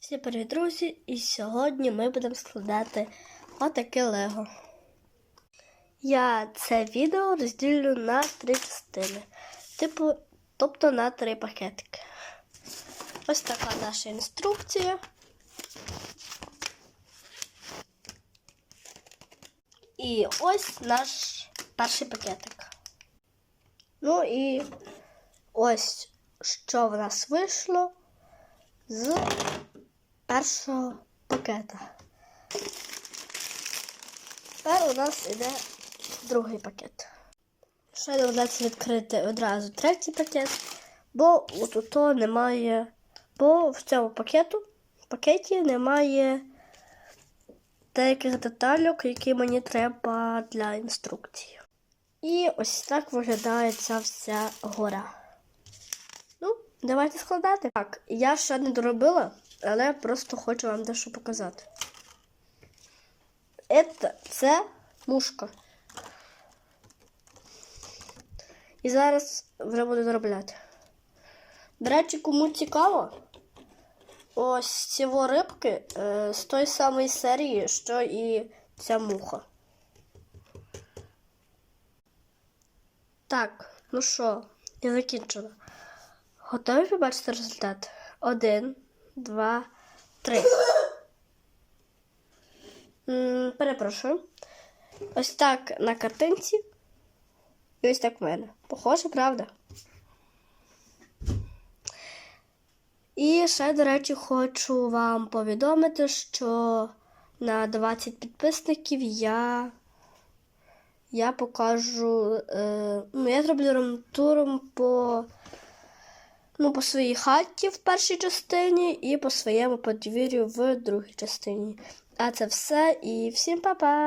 Всім привіт, друзі! І сьогодні ми будемо складати отаке лего. Я це відео розділю на три частини, типу, тобто на три пакетики. Ось така наша інструкція. І ось наш перший пакетик. Ну і ось що в нас вийшло з першого пакета. Тепер у нас іде другий пакет. Ще доведеться відкрити одразу третій пакет, бо то немає, бо в цьому пакету, пакеті немає деяких деталек, які мені треба для інструкції. І ось так виглядає ця вся гора. Ну, давайте складати. Так, я ще не доробила, але просто хочу вам дещо показати. Це, це мушка. І зараз вже буду доробляти. До речі, кому цікаво, ось ці рибки е, з тої самої серії, що і ця муха. Так, ну що, я закінчила. Готові побачити результат? Один, два, три. Перепрошую. Ось так на картинці. І ось так в мене. Похоже, правда? І ще, до речі, хочу вам повідомити, що на 20 підписників я я покажу. Е, ну, я зроблю ремтуром по, ну, по своїй хаті в першій частині і по своєму подвір'ю в другій частині. А це все і всім па-па!